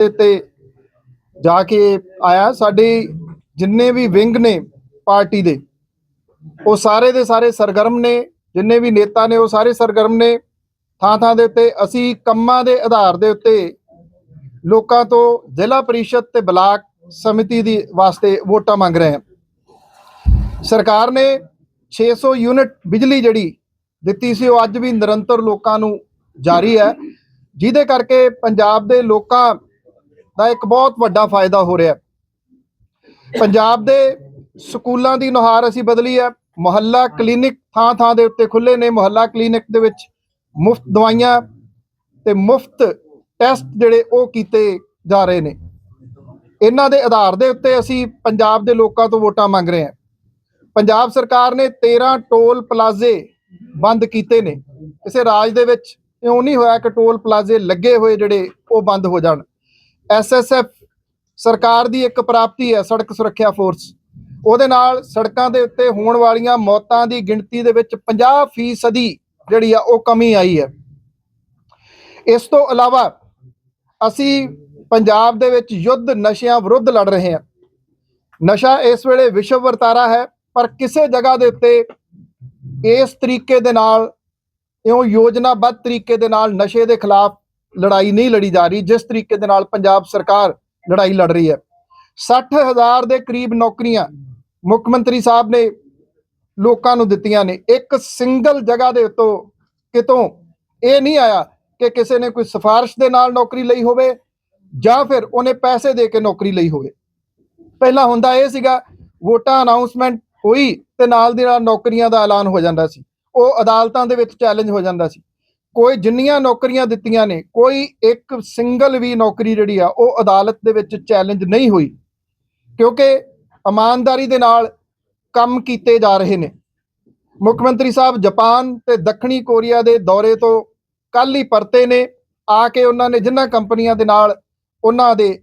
ਦੇ ਉੱਤੇ ਜਾ ਕੇ ਆਇਆ, ਸਾਡੇ ਜਿੰਨੇ ਵੀ ਵਿੰਗ ਨੇ ਪਾਰਟੀ ਦੇ, ਉਹ ਸਾਰੇ ਦੇ ਸਾਰੇ ਸਰਗਰਮ ਨੇ, ਜਿੰਨੇ ਵੀ ਨੇਤਾ ਨੇ ਉਹ ਸਾਰੇ ਸਰਗਰਮ ਨੇ। ਥਾਂ ਥਾਂ ਦੇ ਉੱਤੇ ਅਸੀਂ ਕੰਮਾਂ ਦੇ ਆਧਾਰ ਦੇ ਉੱਤੇ ਲੋਕਾਂ ਤੋਂ ਜ਼ਿਲ੍ਹਾ ਪਰਿਸ਼ਦ ਤੇ ਬਲਾਕ ਸਮਿਤੀ ਦੀ ਵਾਸਤੇ ਵੋਟਾਂ ਮੰਗ ਰਹੇ ਹਾਂ। ਸਰਕਾਰ ਨੇ 600 ਯੂਨਿਟ ਬਿਜਲੀ ਜਿਹੜੀ ਦਿੱਤੀ ਸੀ, ਉਹ ਅੱਜ ਵੀ ਨਿਰੰਤਰ ਲੋਕਾਂ ਨੂੰ ਜਾਰੀ ਹੈ। ਜਿਹਦੇ ਕਰਕੇ ਪੰਜਾਬ ਦੇ ਲੋਕਾਂ ਦਾ ਇੱਕ ਬਹੁਤ ਵੱਡਾ ਫਾਇਦਾ ਹੋ ਰਿਹਾ ਪੰਜਾਬ ਦੇ ਸਕੂਲਾਂ ਦੀ ਨੁਹਾਰ ਅਸੀਂ ਬਦਲੀ ਹੈ। ਮੁਹੱਲਾ ਕਲੀਨਿਕ ਥਾਂ ਥਾਂ ਦੇ ਉੱਤੇ ਖੁੱਲੇ ਨੇ। ਮੁਹੱਲਾ ਕਲੀਨਿਕ ਦੇ ਵਿੱਚ ਮੁਫਤ ਦਵਾਈਆਂ ਤੇ ਮੁਫਤ ਟੈਸਟ ਜਿਹੜੇ ਉਹ ਕੀਤੇ ਜਾ ਰਹੇ ਨੇ। ਇਹਨਾਂ ਦੇ ਆਧਾਰ ਦੇ ਉੱਤੇ ਅਸੀਂ ਪੰਜਾਬ ਦੇ ਲੋਕਾਂ ਤੋਂ ਵੋਟਾਂ ਮੰਗ ਰਹੇ ਹਾਂ। ਪੰਜਾਬ ਸਰਕਾਰ ਨੇ 13 ਟੋਲ ਪਲਾਜ਼ੇ ਬੰਦ ਕੀਤੇ ਨੇ। ਕਿਸੇ ਰਾਜ ਦੇ ਵਿੱਚ ਇਉਂ ਨਹੀਂ ਹੋਇਆ ਕਿ ਟੋਲ ਪਲਾਜ਼ੇ ਲੱਗੇ ਹੋਏ ਜਿਹੜੇ ਉਹ ਬੰਦ ਹੋ ਜਾਣ। ਐਸਐਸਐਫ ਸਰਕਾਰ ਦੀ ਇੱਕ ਪ੍ਰਾਪਤੀ ਹੈ, ਸੜਕ ਸੁਰੱਖਿਆ ਫੋਰਸ ਉਹਦੇ ਨਾਲ ਸੜਕਾਂ ਦੇ ਉੱਤੇ ਹੋਣ ਵਾਲੀਆਂ ਮੌਤਾਂ ਦੀ ਗਿਣਤੀ ਦੇ ਵਿੱਚ 50% ਜਿਹੜੀ ਆ, ਉਹ ਕਮੀ ਆਈ ਹੈ। ਇਸ ਤੋਂ ਇਲਾਵਾ ਅਸੀਂ ਪੰਜਾਬ ਦੇ ਵਿੱਚ ਯੁੱਧ ਨਸ਼ਿਆਂ ਵਿਰੁੱਧ ਲੜ ਰਹੇ ਹਾਂ। ਨਸ਼ਾ ਇਸ ਵੇਲੇ ਵਿਸ਼ਵ ਵਰਤਾਰਾ ਹੈ, ਪਰ ਕਿਸੇ ਜਗ੍ਹਾ ਦੇ ਉੱਤੇ ਇਸ ਤਰੀਕੇ ਦੇ ਨਾਲ, ਇਉਂ ਯੋਜਨਾਬੱਧ ਤਰੀਕੇ ਦੇ ਨਾਲ ਨਸ਼ੇ ਦੇ ਖਿਲਾਫ ਲੜਾਈ ਨਹੀਂ ਲੜੀ ਜਾ ਰਹੀ, ਜਿਸ ਤਰੀਕੇ ਦੇ ਨਾਲ ਪੰਜਾਬ ਸਰਕਾਰ ਲੜਾਈ ਲੜ ਰਹੀ ਹੈ। 60000 ਦੇ ਕਰੀਬ ਨੌਕਰੀਆਂ ਮੁੱਖ ਮੰਤਰੀ ਸਾਹਿਬ ਨੇ ਲੋਕਾਂ ਨੂੰ ਦਿੱਤੀਆਂ ਨੇ। ਇੱਕ ਸਿੰਗਲ ਜਗ੍ਹਾ ਦੇ ਉੱਤੋਂ ਕਿਤੋਂ ਇਹ ਨਹੀਂ ਆਇਆ ਕਿ ਕਿਸੇ ਨੇ ਕੋਈ ਸਿਫਾਰਿਸ਼ ਦੇ ਨਾਲ ਨੌਕਰੀ ਲਈ ਹੋਵੇ ਜਾਂ ਫਿਰ ਉਹਨੇ ਪੈਸੇ ਦੇ ਕੇ ਨੌਕਰੀ ਲਈ ਹੋਵੇ। ਪਹਿਲਾਂ ਹੁੰਦਾ ਇਹ ਸੀਗਾ, ਵੋਟਾਂ ਅਨਾਉਂਸਮੈਂਟ ਹੋਈ ਤੇ ਨਾਲ ਦੀ ਨਾਲ ਨੌਕਰੀਆਂ ਦਾ ਐਲਾਨ ਹੋ ਜਾਂਦਾ ਸੀ। ਉਹ ਅਦਾਲਤਾਂ ਦੇ ਵਿੱਚ ਚੈਲੰਜ ਹੋ ਜਾਂਦਾ ਸੀ। ਕੋਈ ਜਿੰਨੀਆਂ ਨੌਕਰੀਆਂ ਦਿੱਤੀਆਂ ਨੇ, ਕੋਈ ਇੱਕ ਸਿੰਗਲ ਵੀ ਨੌਕਰੀ ਜਿਹੜੀ ਆ, ਉਹ ਅਦਾਲਤ ਦੇ ਵਿੱਚ ਚੈਲੰਜ ਨਹੀਂ ਹੋਈ। ਕਿਉਂਕਿ ਇਮਾਨਦਾਰੀ ਦੇ ਨਾਲ ਕੰਮ ਕੀਤੇ ਜਾ ਰਹੇ ਨੇ। ਮੁੱਖ ਮੰਤਰੀ ਸਾਹਿਬ ਜਾਪਾਨ ਤੇ ਦੱਖਣੀ ਕੋਰੀਆ ਦੇ ਦੌਰੇ ਤੋਂ ਕੱਲ ਹੀ ਪਰਤੇ ਨੇ। ਆ ਕੇ ਉਹਨਾਂ ਨੇ ਜਿੰਨਾਂ ਕੰਪਨੀਆਂ ਦੇ ਨਾਲ ਉਹਨਾਂ ਦੇ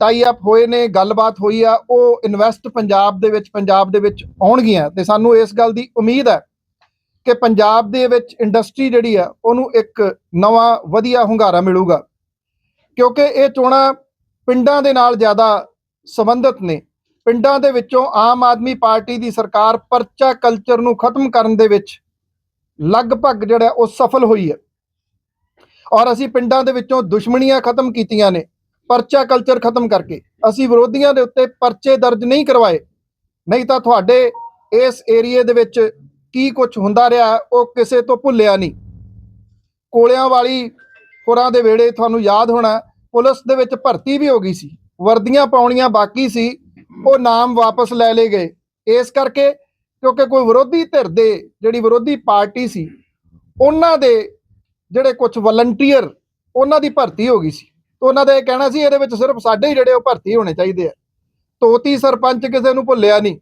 ਟਾਈ ਅਪ ਹੋਏ ਨੇ, ਗੱਲਬਾਤ ਹੋਈ ਆ, ਉਹ ਇਨਵੈਸਟ ਪੰਜਾਬ ਦੇ ਵਿੱਚ, ਪੰਜਾਬ ਦੇ ਵਿੱਚ ਆਉਣਗੀਆਂ। ਤੇ ਸਾਨੂੰ ਇਸ ਗੱਲ ਦੀ ਉਮੀਦ ਹੈ ਕਿ ਪੰਜਾਬ ਦੇ ਵਿੱਚ ਇੰਡਸਟਰੀ ਜਿਹੜੀ ਆ, ਉਹਨੂੰ ਇੱਕ ਨਵਾਂ ਵਧੀਆ ਹੁੰਗਾਰਾ ਮਿਲੂਗਾ। ਕਿਉਂਕਿ ਇਹ ਚੋਣਾਂ ਪਿੰਡਾਂ ਦੇ ਨਾਲ ਜ਼ਿਆਦਾ ਸੰਬੰਧਿਤ ਨੇ। ਪਿੰਡਾਂ ਦੇ ਵਿੱਚੋਂ ਆਮ ਆਦਮੀ ਪਾਰਟੀ ਦੀ ਸਰਕਾਰ ਪਰਚਾ ਕਲਚਰ ਨੂੰ ਖਤਮ ਕਰਨ ਦੇ ਵਿੱਚ ਲਗਭਗ ਜਿਹੜਾ ਉਹ ਸਫਲ ਹੋਈ ਹੈ। ਔਰ ਅਸੀਂ ਪਿੰਡਾਂ ਦੇ ਵਿੱਚੋਂ ਦੁਸ਼ਮਣੀਆਂ ਖਤਮ ਕੀਤੀਆਂ ਨੇ, ਪਰਚਾ ਕਲਚਰ ਖਤਮ ਕਰਕੇ। ਅਸੀਂ ਵਿਰੋਧੀਆਂ ਦੇ ਉੱਤੇ ਪਰਚੇ ਦਰਜ ਨਹੀਂ ਕਰਵਾਏ। ਨਹੀਂ ਤਾਂ ਤੁਹਾਡੇ ਇਸ ਏਰੀਏ ਦੇ ਵਿੱਚ ਕੀ ਕੁਝ ਹੁੰਦਾ ਰਿਹਾ, ਉਹ ਕਿਸੇ ਤੋਂ ਭੁੱਲਿਆ ਨਹੀਂ। ਕੋਲਿਆਂ ਵਾਲੀ ਹੋਰਾਂ ਦੇ ਵੇੜੇ ਤੁਹਾਨੂੰ ਯਾਦ ਹੋਣਾ, ਪੁਲਿਸ ਦੇ ਵਿੱਚ ਭਰਤੀ ਵੀ ਹੋ ਗਈ ਸੀ। ਵਰਦੀਆਂ ਪਾਉਣੀਆਂ ਬਾਕੀ ਸੀ, ਉਹ ਨਾਮ ਵਾਪਸ ਲੈ ਲਏ ਗਏ। ਇਸ ਕਰਕੇ ਕਿਉਂਕਿ ਕੋਈ ਵਿਰੋਧੀ ਧਿਰ ਦੇ ਜਿਹੜੀ ਵਿਰੋਧੀ ਪਾਰਟੀ ਸੀ, ਉਹਨਾਂ ਦੇ ਜਿਹੜੇ ਕੁਝ ਵਲੰਟੀਅਰ ਉਹਨਾਂ ਦੀ ਭਰਤੀ ਹੋ ਗਈ ਸੀ। ਤੇ ਉਹਨਾਂ ਦਾ ਇਹ ਕਹਿਣਾ ਸੀ, ਇਹਦੇ ਵਿੱਚ ਸਿਰਫ ਸਾਡੇ ਹੀ ਜਿਹੜੇ ਉਹ ਭਰਤੀ ਹੋਣੇ ਚਾਹੀਦੇ ਆ। ਤੋਤੀ ਸਰਪੰਚ ਕਿਸੇ ਨੂੰ ਭੁੱਲਿਆ ਨਹੀਂ,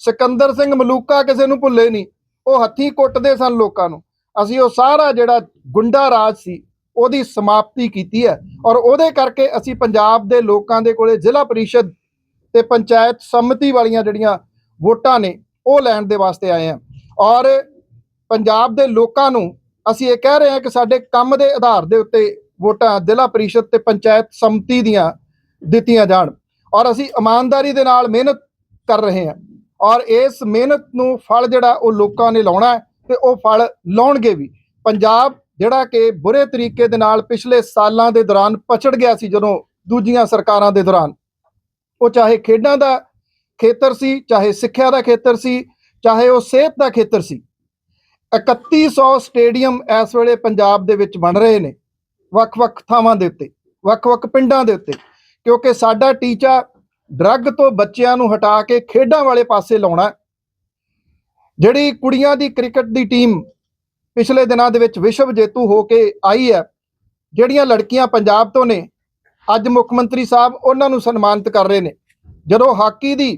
ਸਿਕੰਦਰ ਸਿੰਘ ਮਲੂਕਾ ਕਿਸੇ ਨੂੰ ਭੁੱਲੇ ਨਹੀਂ ਉਹ ਹੱਥੀਂ ਕੁੱਟਦੇ ਸਨ ਲੋਕਾਂ ਨੂੰ। ਅਸੀਂ ਉਹ ਸਾਰਾ ਜਿਹੜਾ ਗੁੰਡਾ ਰਾਜ ਸੀ, ਉਹਦੀ ਸਮਾਪਤੀ ਕੀਤੀ ਹੈ ਔਰ ਉਹਦੇ ਕਰਕੇ ਅਸੀਂ ਪੰਜਾਬ ਦੇ ਲੋਕਾਂ ਦੇ ਕੋਲੇ ਜ਼ਿਲ੍ਹਾ ਪਰਿਸ਼ਦ ਤੇ ਪੰਚਾਇਤ ਸੰਮਤੀ ਵਾਲੀਆਂ ਜਿਹੜੀਆਂ ਵੋਟਾਂ ਨੇ, ਉਹ ਲੈਣ ਦੇ ਵਾਸਤੇ ਆਏ ਹਾਂ। ਔਰ ਪੰਜਾਬ ਦੇ ਲੋਕਾਂ ਨੂੰ ਅਸੀਂ ਇਹ ਕਹਿ ਰਹੇ ਹਾਂ ਕਿ ਸਾਡੇ ਕੰਮ ਦੇ ਆਧਾਰ ਦੇ ਉੱਤੇ ਵੋਟਾਂ ਜ਼ਿਲ੍ਹਾ ਪਰਿਸ਼ਦ ਤੇ ਪੰਚਾਇਤ ਸੰਮਤੀ ਦੀਆਂ ਦਿੱਤੀਆਂ ਜਾਣ। ਔਰ ਅਸੀਂ ਇਮਾਨਦਾਰੀ ਦੇ ਨਾਲ ਮਿਹਨਤ ਕਰ ਰਹੇ ਹਾਂ। ਔਰ ਇਸ ਮਿਹਨਤ ਨੂੰ ਫਲ ਜਿਹੜਾ ਉਹ ਲੋਕਾਂ ਨੇ ਲਾਉਣਾ ਹੈ ਤੇ ਉਹ ਫਲ ਲਾਉਣਗੇ ਵੀ। ਪੰਜਾਬ ਜਿਹੜਾ ਕਿ ਬੁਰੇ ਤਰੀਕੇ ਦੇ ਨਾਲ ਪਿਛਲੇ ਸਾਲਾਂ ਦੇ ਦੌਰਾਨ ਪਛੜ ਗਿਆ ਸੀ ਜਦੋਂ ਦੂਜੀਆਂ ਸਰਕਾਰਾਂ ਦੇ ਦੌਰਾਨ। ਉਹ ਚਾਹੇ ਖੇਡਾਂ ਦਾ ਖੇਤਰ ਸੀ, ਚਾਹੇ ਸਿੱਖਿਆ ਦਾ ਖੇਤਰ ਸੀ, ਚਾਹੇ ਉਹ ਸਿਹਤ ਦਾ ਖੇਤਰ ਸੀ। 3100 ਸਟੇਡੀਅਮ ਇਸ ਵੇਲੇ ਪੰਜਾਬ ਦੇ ਵਿੱਚ ਬਣ ਰਹੇ ਨੇ। ਵੱਖ-ਵੱਖ ਥਾਵਾਂ ਦੇ ਉੱਤੇ, ਵੱਖ-ਵੱਖ ਪਿੰਡਾਂ ਦੇ ਉੱਤੇ। ਕਿਉਂਕਿ ਸਾਡਾ ਟੀਚਾ ਡਰੱਗ ਤੋਂ ਬੱਚਿਆਂ ਨੂੰ ਹਟਾ ਕੇ ਖੇਡਾਂ ਵਾਲੇ ਪਾਸੇ ਲਾਉਣਾ ਜਿਹੜੀ ਕੁੜੀਆਂ ਦੀ ਕ੍ਰਿਕਟ ਦੀ ਟੀਮ ਪਿਛਲੇ ਦਿਨਾਂ ਦੇ ਵਿੱਚ ਵਿਸ਼ਵ ਜੇਤੂ ਹੋ ਕੇ ਆਈ ਹੈ, ਜਿਹੜੀਆਂ ਲੜਕੀਆਂ ਪੰਜਾਬ ਤੋਂ ਨੇ, ਅੱਜ ਮੁੱਖ ਮੰਤਰੀ ਸਾਹਿਬ ਉਹਨਾਂ ਨੂੰ ਸਨਮਾਨਿਤ ਕਰ ਰਹੇ ਨੇ। ਜਦੋਂ ਹਾਕੀ ਦੀ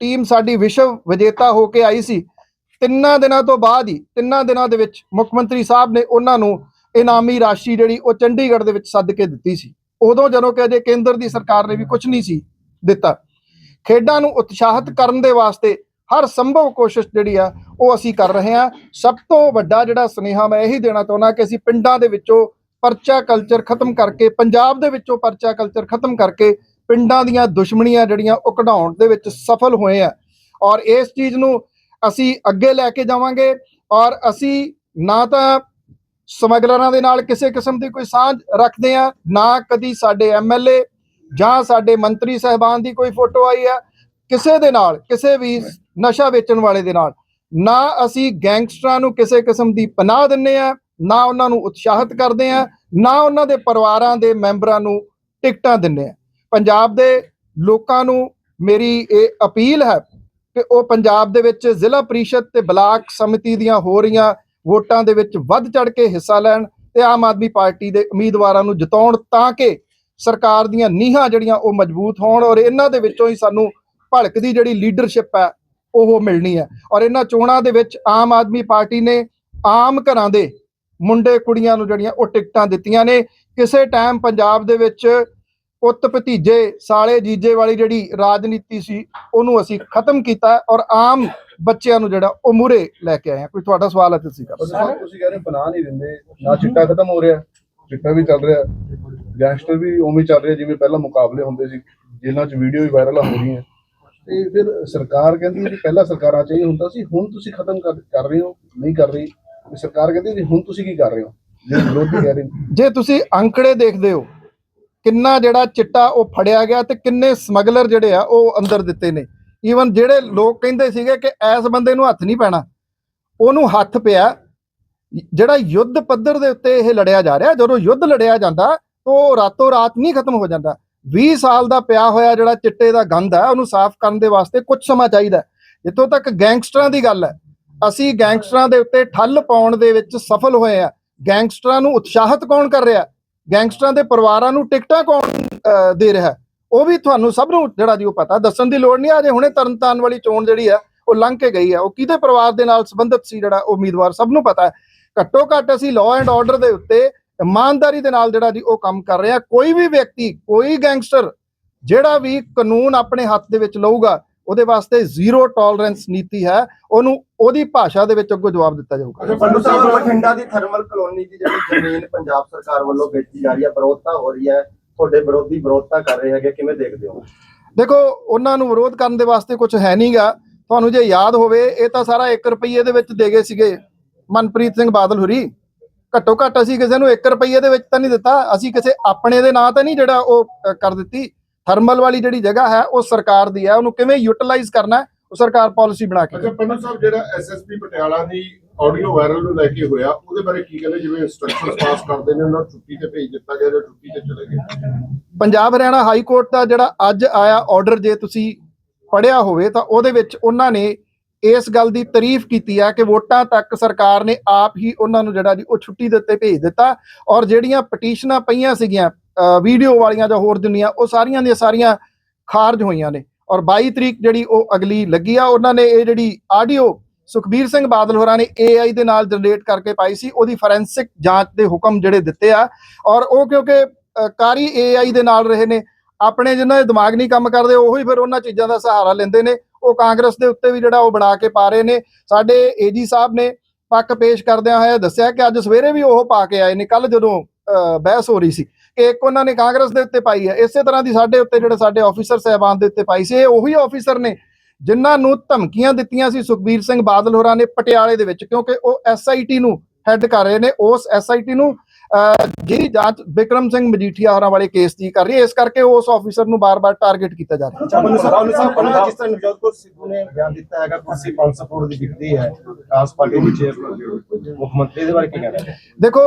ਟੀਮ ਸਾਡੀ ਵਿਸ਼ਵ ਵਿਜੇਤਾ ਹੋ ਕੇ ਆਈ ਸੀ, ਤਿੰਨਾਂ ਦਿਨਾਂ ਤੋਂ ਬਾਅਦ ਹੀ, ਤਿੰਨਾਂ ਦਿਨਾਂ ਦੇ ਵਿੱਚ ਮੁੱਖ ਮੰਤਰੀ ਸਾਹਿਬ ਨੇ ਉਹਨਾਂ ਨੂੰ ਇਨਾਮੀ ਰਾਸ਼ੀ ਜਿਹੜੀ ਉਹ ਚੰਡੀਗੜ੍ਹ ਦੇ ਵਿੱਚ ਸੱਦ ਕੇ ਦਿੱਤੀ ਸੀ। ਉਦੋਂ ਜਦੋਂ ਕਿ ਅਜੇ ਕੇਂਦਰ ਦੀ ਸਰਕਾਰ ਨੇ ਵੀ ਕੁਝ ਨਹੀਂ ਸੀ ਦਿੱਤਾ। ਖੇਡਾਂ ਨੂੰ ਉਤਸ਼ਾਹਿਤ ਕਰਨ ਦੇ ਵਾਸਤੇ ਹਰ ਸੰਭਵ ਕੋਸ਼ਿਸ਼ ਜਿਹੜੀ ਆ, ਉਹ ਅਸੀਂ ਕਰ ਰਹੇ ਹਾਂ। ਸਭ ਤੋਂ ਵੱਡਾ ਜਿਹੜਾ ਸੁਨੇਹਾ ਮੈਂ ਇਹੀ ਦੇਣਾ ਚਾਹੁੰਦਾ ਕਿ ਅਸੀਂ ਪਿੰਡਾਂ ਦੇ ਵਿੱਚੋਂ ਪਰਚਾ ਕਲਚਰ ਖਤਮ ਕਰਕੇ, ਪੰਜਾਬ ਦੇ ਵਿੱਚੋਂ ਪਰਚਾ ਕਲਚਰ ਖਤਮ ਕਰਕੇ ਪਿੰਡਾਂ ਦੀਆਂ ਦੁਸ਼ਮਣੀਆਂ ਜਿਹੜੀਆਂ, ਉਹ ਕਢਾਉਣ ਦੇ ਵਿੱਚ ਸਫਲ ਹੋਏ ਆ। ਔਰ ਇਸ ਚੀਜ਼ ਨੂੰ ਅਸੀਂ ਅੱਗੇ ਲੈ ਕੇ ਜਾਵਾਂਗੇ। ਔਰ ਅਸੀਂ ਨਾ ਤਾਂ ਸਮਗਲਰਾਂ ਦੇ ਨਾਲ ਕਿਸੇ ਕਿਸਮ ਦੀ ਕੋਈ ਸਾਂਝ ਰੱਖਦੇ ਆ ਨਾ ਕਦੀ ਸਾਡੇ ਐਮਐਲਏ ਜਾਂ ਸਾਡੇ ਮੰਤਰੀ ਸਹਿਬਾਨ ਦੀ ਕੋਈ ਫੋਟੋ ਆਈ ਆ ਕਿਸੇ ਦੇ ਨਾਲ ਕਿਸੇ ਵੀ ਨਸ਼ਾ ਵੇਚਣ ਵਾਲੇ ਦੇ ਨਾਲ ਨਾ ਅਸੀਂ ਗੈਂਗਸਟਰਾਂ ਨੂੰ ਕਿਸੇ ਕਿਸਮ ਦੀ ਪਨਾਹ ਦਿੰਨੇ ਆ ਨਾ ਉਹਨਾਂ ਨੂੰ ਉਤਸ਼ਾਹਿਤ ਕਰਦੇ ਆ ਨਾ ਉਹਨਾਂ ਦੇ ਪਰਿਵਾਰਾਂ ਦੇ ਮੈਂਬਰਾਂ ਨੂੰ ਟਿਕਟਾਂ ਦਿੰਨੇ ਆ। ਪੰਜਾਬ ਦੇ ਲੋਕਾਂ ਨੂੰ ਮੇਰੀ ਇਹ ਅਪੀਲ ਹੈ ਕਿ ਉਹ ਪੰਜਾਬ ਦੇ ਵਿੱਚ ਜ਼ਿਲ੍ਹਾ ਪ੍ਰੀਸ਼ਦ ਤੇ ਬਲਾਕ ਸਮਿਤੀ ਦੀਆਂ ਹੋ ਰਹੀਆਂ ਵੋਟਾਂ ਦੇ ਵਿੱਚ ਵੱਧ ਚੜ ਕੇ ਹਿੱਸਾ ਲੈਣ ਤੇ ਆਮ ਆਦਮੀ ਪਾਰਟੀ ਦੇ ਉਮੀਦਵਾਰਾਂ ਨੂੰ ਜਿਤਾਉਣ ਤਾਂ ਕਿ ਸਰਕਾਰ ਦੀਆਂ ਨੀਹਾਂ ਜਿਹੜੀਆਂ ਉਹ ਮਜ਼ਬੂਤ ਹੋਣ ਔਰ ਇਹਨਾਂ ਦੇ ਵਿੱਚੋਂ ਹੀ ਸਾਨੂੰ ਭਲਕ ਦੀ ਜਿਹੜੀ ਲੀਡਰਸ਼ਿਪ ਹੈ, ਉਹ ਮਿਲਣੀ ਹੈ। ਔਰ ਇਹਨਾਂ ਚੋਣਾਂ ਦੇ ਵਿੱਚ ਆਮ ਆਦਮੀ ਪਾਰਟੀ ਨੇ ਆਮ ਘਰਾਂ ਦੇ ਮੁੰਡੇ ਕੁੜੀਆਂ ਨੂੰ ਜਿਹੜੀਆਂ ਉਹ ਟਿਕਟਾਂ ਦਿੱਤੀਆਂ ਨੇ। ਕਿਸੇ ਟਾਈਮ ਪੰਜਾਬ ਦੇ ਵਿੱਚ ਪੁੱਤ ਭਤੀਜੇ ਸਾਲੇ ਜੀਜੇ ਵਾਲੀ ਜਿਹੜੀ ਰਾਜਨੀਤੀ ਸੀ, ਉਹਨੂੰ ਅਸੀਂ ਖਤਮ ਕੀਤਾ ਔਰ ਆਮ ਬੱਚਿਆਂ ਨੂੰ ਜਿਹੜਾ ਉਹ ਮੂਰੇ ਲੈ ਕੇ ਆਏ ਹਾਂ। ਕੋਈ ਤੁਹਾਡਾ ਸਵਾਲ ਹੈ ਤੁਸੀਂ ਕਰ। ਤੁਸੀਂ ਕਹਿ ਰਹੇ ਨਹੀਂ ਦਿੰਦੇ, ਨਾ ਚਿੱਟਾ ਖਤਮ ਹੋ ਰਿਹਾ, ਚਿੱਟਾ ਵੀ ਚੱਲ ਰਿਹਾ। ਗੈਂਗਸਟਰ ਵੀ ਉਵੇਂ ਚੱਲ ਰਿਹਾ, ਜਿਵੇਂ ਪਹਿਲਾਂ ਮੁਕਾਬਲੇ ਹੁੰਦੇ ਸੀ ਜੇਲ੍ਹਾਂ 'ਚ ਵੀਡੀਓ ਵੀ ਵਾਇਰਲ ਹੋ ਰਹੀਆਂ ਤੇ ਫਿਰ ਸਰਕਾਰ ਕਹਿੰਦੀ ਕਿ ਪਹਿਲਾਂ ਸਰਕਾਰਾਂ 'ਚ ਇਹ ਹੁੰਦਾ ਸੀ, ਹੁਣ ਤੁਸੀਂ ਖਤਮ ਕਰ ਰਹੇ ਹੋ, ਨਹੀਂ ਕਰ ਰਹੀ। ਸਰਕਾਰ ਕਹਿੰਦੀ ਵੀ ਹੁਣ ਤੁਸੀਂ ਕੀ ਕਰ ਰਹੇ ਹੋ? ਜਿਹੜੇ ਵਿਰੋਧੀ ਕਹਿ ਰਹੇ ਜੇ ਤੁਸੀਂ ਅੰਕੜੇ ਦੇਖਦੇ ਹੋ, ਕਿੰਨਾ ਜਿਹੜਾ ਚਿੱਟਾ ਉਹ ਫੜਿਆ ਗਿਆ ਤੇ ਕਿੰਨੇ ਸਮਗਲਰ ਜਿਹੜੇ ਆ, ਉਹ ਅੰਦਰ ਦਿੱਤੇ ਨੇ। ਈਵਨ ਜਿਹੜੇ ਲੋਕ ਕਹਿੰਦੇ ਸੀਗੇ ਕਿ ਐਸ ਬੰਦੇ ਨੂੰ ਹੱਥ ਨਹੀਂ ਪੈਣਾ, ਉਹਨੂੰ ਹੱਥ ਪਿਆ। ਜਿਹੜਾ ਯੁੱਧ ਪੱਧਰ ਦੇ ਉੱਤੇ ਇਹ ਲੜਿਆ ਜਾ ਰਿਹਾ, ਜਦੋਂ ਯੁੱਧ ਲੜਿਆ ਜਾਂਦਾ ਤਾਂ ਉਹ ਰਾਤੋਂ ਰਾਤ ਨਹੀਂ ਖਤਮ ਹੋ ਜਾਂਦਾ। 20 ਸਾਲ ਦਾ ਪਿਆ ਹੋਇਆ ਜਿਹੜਾ ਚਿੱਟੇ ਦਾ ਗੰਧ ਹੈ, ਉਹਨੂੰ ਸਾਫ਼ ਕਰਨ ਦੇ ਵਾਸਤੇ ਕੁਝ ਸਮਾਂ ਚਾਹੀਦਾ ਹੈ। ਜਿੱਥੋਂ ਤੱਕ ਗੈਂਗਸਟਰਾਂ ਦੀ ਗੱਲ ਹੈ, ਅਸੀਂ ਗੈਂਗਸਟਰਾਂ ਦੇ ਉੱਤੇ ਠੱਲ ਪਾਉਣ ਦੇ ਵਿੱਚ ਸਫਲ ਹੋਏ ਆ ਗੈਂਗਸਟਰਾਂ ਨੂੰ ਉਤਸ਼ਾਹਿਤ ਕੌਣ ਕਰ ਰਿਹਾ ਗੈਂਗਸਟਰਾਂ ਦੇ ਪਰਿਵਾਰਾਂ ਨੂੰ ਟਿਕਟਾਂ ਕੌਣ ਦੇ ਰਿਹਾ ਉਹ ਵੀ ਤੁਹਾਨੂੰ ਸਭ ਨੂੰ ਜਿਹੜਾ ਜੀ ਉਹ ਪਤਾ, ਦੱਸਣ ਦੀ ਲੋੜ ਨਹੀਂ, ਅਜੇ ਹੁਣੇ ਤਰਨਤਾਰਨ ਵਾਲੀ ਚੋਣ ਜਿਹੜੀ ਆ ਉਹ ਲੰਘ ਕੇ ਗਈ ਆ ਉਹ ਕਿਹਦੇ ਪਰਿਵਾਰ ਦੇ ਨਾਲ ਸੰਬੰਧਿਤ ਸੀ ਜਿਹੜਾ ਉਮੀਦਵਾਰ, ਸਭ ਨੂੰ ਪਤਾ ਹੈ। ਘੱਟੋ ਘੱਟ ਅਸੀਂ ਲਾਅ ਐਂਡ ਆਰਡਰ ਦੇ ਉੱਤੇ ਇਮਾਨਦਾਰੀ ਦੇ ਨਾਲ ਜਿਹੜਾ ਜੀ ਉਹ ਕੰਮ ਕਰ ਰਹੇ। ਕੋਈ ਵੀ ਵਿਅਕਤੀ ਕੋਈ ਗੈਂਗਸਟਰ ਜਿਹੜਾ ਵੀ ਕਾਨੂੰਨ ਆਪਣੇ ਹੱਥ ਦੇ ਵਿੱਚ ਲਊਗਾ ਉਹਦੇ ਵਾਸਤੇ ਜ਼ੀਰੋ ਟੋਲਰੈਂਸ ਨੀਤੀ ਹੈ। ਉਹਨੂੰ ਉਹਦੀ ਭਾਸ਼ਾ ਦੇ ਵਿੱਚ ਅੱਗੋਂ ਜਵਾਬ ਦਿੱਤਾ ਜਾਊਗਾ। ਪੰਡੂ ਸਾਹਿਬ ਬਠਿੰਡਾ ਦੀ ਥਰਮਲ ਕਲੋਨੀ ਦੀ ਜਿਹੜੀ ਜ਼ਮੀਨ ਪੰਜਾਬ ਸਰਕਾਰ ਵੱਲੋਂ ਵੇਚੀ ਜਾ ਰਹੀ ਹੈ ਵਿਰੋਧਤਾ ਹੋ ਰਹੀ ਹੈ ਤੁਹਾਡੇ ਵਿਰੋਧੀ ਵਿਰੋਧਤਾ ਕਰ ਰਹੇ ਹੈਗੇ ਕਿਵੇਂ ਦੇਖਦੇ ਹੋ? ਦੇਖੋ ਉਹਨਾਂ ਨੂੰ ਵਿਰੋਧ ਕਰਨ ਦੇ ਵਾਸਤੇ ਕੁਝ ਹੈ ਨਹੀਂਗਾ। ਤੁਹਾਨੂੰ ਜੇ ਯਾਦ ਹੋਵੇ ਇਹ ਤਾਂ ਸਾਰਾ 1 ਰੁਪਏ ਦੇ ਵਿੱਚ ਦੇ ਗਏ ਸੀਗੇ। ਮਨਪ੍ਰੀਤ ਸਿੰਘ ਬਾਦਲ ਹੁਰੀ। ਘੱਟੋ ਘੱਟ ਅਸੀਂ ਕਿਸੇ ਨੂੰ 1 ਰੁਪਏ ਦੇ ਵਿੱਚ ਤਾਂ ਨਹੀਂ ਦਿੱਤਾ ਅਸੀਂ ਕਿਸੇ ਆਪਣੇ ਦੇ ਨਾਂ ਤਾਂ ਨਹੀਂ ਜਿਹੜਾ ਉਹ ਕਰ ਦਿੱਤੀ। ਥਰਮਲ ਵਾਲੀ ਜਿਹੜੀ ਜਗ੍ਹਾ ਹੈ ਉਹ ਸਰਕਾਰ ਦੀ ਹੈ ਉਹਨੂੰ ਕਿਵੇਂ ਯੂਟਿਲਾਈਜ਼ ਕਰਨਾ ਉਹ ਸਰਕਾਰ ਪਾਲਿਸੀ ਬਣਾ ਕੇ ਅੱਛਾ ਪੰਡਤ ਸਾਹਿਬ ਜਿਹੜਾ ਐਸਐਸਪੀ ਪਟਿਆਲਾ ਦੀ ਆਡੀਓ ਵਾਇਰਲ ਨੂੰ ਲੈ ਕੇ ਹੋਇਆ ਉਹਦੇ ਬਾਰੇ ਕੀ ਕਹਿੰਦੇ? ਜਿਵੇਂ ਇੰਸਟਰਕਸ਼ਨਸ ਪਾਸ ਕਰਦੇ ਨੇ ਉਹਨਾਂ ਛੁੱਟੀ ਤੇ ਭੇਜ ਦਿੱਤਾ ਗਿਆ ਜਾਂ ਛੁੱਟੀ ਤੇ ਚਲੇ ਗਏ? ਪੰਜਾਬ ਹਰਿਆਣਾ ਹਾਈ ਕੋਰਟ ਦਾ ਜਿਹੜਾ ਅੱਜ ਆਇਆ ਆਰਡਰ ਜੇ ਤੁਸੀਂ ਪੜਿਆ ਹੋਵੇ ਤਾਂ ਉਹਦੇ ਵਿੱਚ ਉਹਨਾਂ ਨੇ ਇਸ ਗੱਲ ਦੀ ਤਾਰੀਫ ਕੀਤੀ ਹੈ ਕਿ ਵੋਟਾਂ ਤੱਕ ਸਰਕਾਰ ਨੇ ਆਪ ਹੀ ਉਹਨਾਂ ਨੂੰ ਜਿਹੜਾ ਜੀ ਉਹ ਛੁੱਟੀ ਦੇ ਉੱਤੇ ਭੇਜ ਦਿੱਤਾ ਔਰ ਜਿਹੜੀਆਂ ਪਟੀਸ਼ਨਾਂ ਪਈਆਂ ਸੀਗੀਆਂ ਵੀਡੀਓ ਵਾਲੀਆਂ ਜਾਂ ਹੋਰ ਦੁਨੀਆ ਉਹ ਸਾਰੀਆਂ ਦੀਆਂ ਸਾਰੀਆਂ ਖਾਰਜ ਹੋਈਆਂ ਨੇ ਔਰ 22 ਤਰੀਕ ਜਿਹੜੀ ਉਹ ਅਗਲੀ ਲੱਗੀ ਆ ਉਹਨਾਂ ਨੇ ਇਹ ਜਿਹੜੀ ਆਡੀਓ ਸੁਖਬੀਰ ਸਿੰਘ ਬਾਦਲ ਹੋਰਾਂ ਨੇ AI ਦੇ ਨਾਲ ਜਨਰੇਟ ਕਰਕੇ ਪਾਈ ਸੀ ਉਹਦੀ ਫੋਰੈਂਸਿਕ ਜਾਂਚ ਦੇ ਹੁਕਮ ਜਿਹੜੇ ਦਿੱਤੇ ਆ ਔਰ ਉਹ ਕਿਉਂਕਿ ਅ, ਕਾਰੀ AI ਦੇ ਨਾਲ ਰਹੇ ਨੇ ਆਪਣੇ ਜਿਨ੍ਹਾਂ ਦੇ ਦਿਮਾਗ ਨਹੀਂ ਕੰਮ ਕਰਦੇ ਉਹੀ ਫਿਰ ਉਹਨਾਂ ਚੀਜ਼ਾਂ ਦਾ ਸਹਾਰਾ ਲੈਂਦੇ ਨੇ ਉਹ ਕਾਂਗਰਸ ਦੇ ਉੱਤੇ ਵੀ ਜਿਹੜਾ ਉਹ ਬਣਾ ਕੇ ਪਾ ਰਹੇ ਨੇ। ਸਾਡੇ ਏਜੀ ਸਾਹਿਬ ਨੇ ਪੱਕ ਪੇਸ਼ ਕਰਦਿਆਂ ਹੋਇਆ ਦੱਸਿਆ ਕਿ ਅੱਜ ਸਵੇਰੇ ਵੀ ਉਹ ਪਾ ਕੇ ਆਏ ਨੇ ਕੱਲ ਜਦੋਂ ਅ, ਬਹਿਸ ਹੋ ਰਹੀ ਸੀ ਕਿ ਇੱਕ ਉਹਨਾਂ ਨੇ ਕਾਂਗਰਸ ਦੇ ਉੱਤੇ ਪਾਈ ਹੈ। ਇਸੇ ਤਰ੍ਹਾਂ ਦੀ ਸਾਡੇ ਉੱਤੇ ਜਿਹੜੇ ਸਾਡੇ ਆਫੀਸਰ ਸਹਿਬਾਨ ਦੇ ਉੱਤੇ ਪਾਈ ਸੀ ਇਹ ਉਹੀ ਆਫੀਸਰ ਨੇ ਜਿਨ੍ਹਾਂ ਨੂੰ ਧਮਕੀਆਂ ਦਿੱਤੀਆਂ ਸੀ ਸੁਖਬੀਰ ਸਿੰਘ ਬਾਦਲ ਹੋਰਾਂ ਨੇ ਪਟਿਆਲੇ ਦੇ ਵਿੱਚ ਕਿਉਂਕਿ ਉਹ ਐਸਆਈਟੀ ਨੂੰ ਹੈੱਡ ਕਰ ਰਹੇ ਨੇ। ਉਸ ਐਸਆਈਟੀ ਨੂੰ ਜਿਹੜੀ ਜਾਂਚ ਵਿਕਰਮ ਸਿੰਘ ਮਜੀਠੀਆ ਹੋਰਾਂ ਵਾਲੇ ਕੇਸ ਦੀ ਕਰ ਰਹੀ ਹੈ। ਇਸ ਕਰਕੇ ਉਸ ਆਫੀਸਰ ਨੂੰ ਬਾਰ-ਬਾਰ ਟਾਰਗੇਟ ਕੀਤਾ ਜਾ ਰਿਹਾ ਹੈ। ਪੰਡੂ ਸਾਹਿਬ ਪੰਡੂ ਸਾਹਿਬ ਪੰਡੂ ਸਾਹਿਬ, ਜਿਸ ਤਰ੍ਹਾਂ ਨਵਜੋਤ ਕੌਰ ਸਿੱਧੂ ਨੇ ਬਿਆਨ ਦਿੱਤਾ ਹੈਗਾ ਕੁਰਸੀ 500 ਕਰੋੜ ਦੀ ਵਿਕਦੀ ਹੈ। ਕਾਂਗਰਸ ਪਾਰਟੀ ਦੀ ਚੇਅਰਮੈਨ ਮੁੱਖ ਮੰਤਰੀ ਦੇ ਬਾਰੇ ਕੀ ਕਹਿਣਾ ਹੈ? ਦੇਖੋ